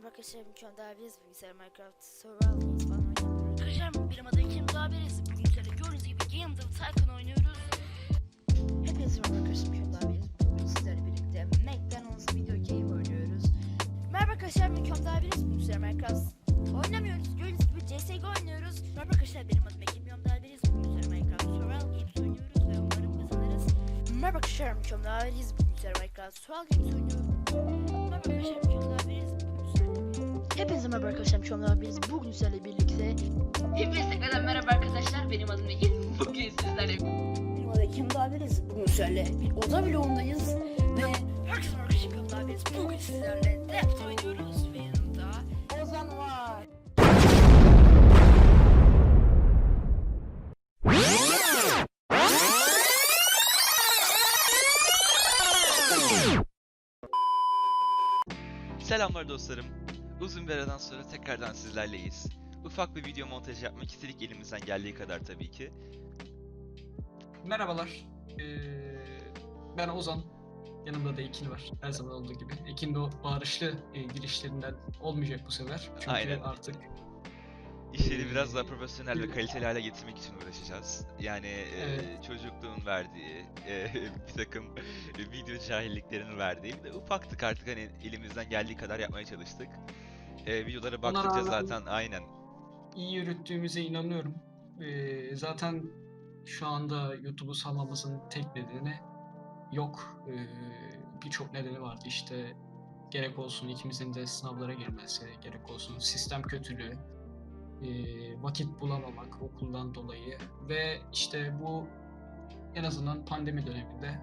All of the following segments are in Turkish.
Merhaba arkadaşlar, mükemmel daha biz bilgisayar Minecraft Survival Games falan oynuyoruz. Arkadaşlar benim adım Kim Daberiz. Bugün sizlerle gördüğünüz gibi Game of Tycoon oynuyoruz. Hepinize merhaba arkadaşlar, daha biz bugün sizlerle birlikte McDonald's video game oynuyoruz. Merhaba arkadaşlar, mükemmel daha biz bilgisayar Minecraft oynamıyoruz. Gördüğünüz gibi CSGO oynuyoruz. Merhaba arkadaşlar, benim adım Ekim Mükemmel daha biz bilgisayar Minecraft Survival Games oynuyoruz ve umarım kazanırız. Merhaba arkadaşlar, mükemmel daha biz bilgisayar Minecraft Survival Games oynuyoruz. Hepinize merhaba arkadaşlar, daha biz bugün sizlerle birlikte Hepinize tekrardan merhaba arkadaşlar. Benim adım Ekin. Bugün sizlerle Benim adım Kim Daberiz. Bugün sizlerle bir oda vlogundayız. Ve herkese merhaba arkadaşlar. Kim Daberiz. Bugün sizlerle Deft oynuyoruz ve yanımda Ozan var. Selamlar dostlarım. Uzun bir aradan sonra tekrardan sizlerleyiz. Ufak bir video montajı yapmak istedik elimizden geldiği kadar tabii ki. Merhabalar. Ee, ben Ozan. Yanımda da Ekin var. Her zaman olduğu gibi. Ekin de o bağırışlı e, girişlerinden olmayacak bu sefer. Çünkü Aynen. artık İşleri biraz daha profesyonel ve kaliteli hale getirmek için uğraşacağız. Yani e, Evet. çocukluğun verdiği, e, bir takım video cahilliklerinin verdiği bir de ufaktık artık hani elimizden geldiği kadar yapmaya çalıştık. E, videolara baktıkça rağmen- zaten aynen iyi yürüttüğümüze inanıyorum. Ee, zaten şu anda YouTube'u salmamızın tek nedeni yok. Ee, Birçok nedeni vardı. İşte gerek olsun ikimizin de sınavlara girmesi, gerek olsun sistem kötülüğü, ee, vakit bulamamak okuldan dolayı ve işte bu en azından pandemi döneminde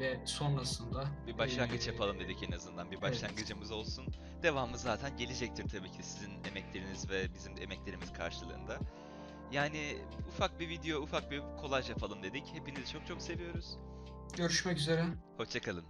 ve sonrasında bir başlangıç ee, yapalım dedik en azından. Bir evet. başlangıcımız olsun. Devamı zaten gelecektir tabii ki sizin emekleriniz ve bizim emeklerimiz karşılığında. Yani ufak bir video, ufak bir kolaj yapalım dedik. Hepinizi çok çok seviyoruz. Görüşmek üzere. Hoşçakalın.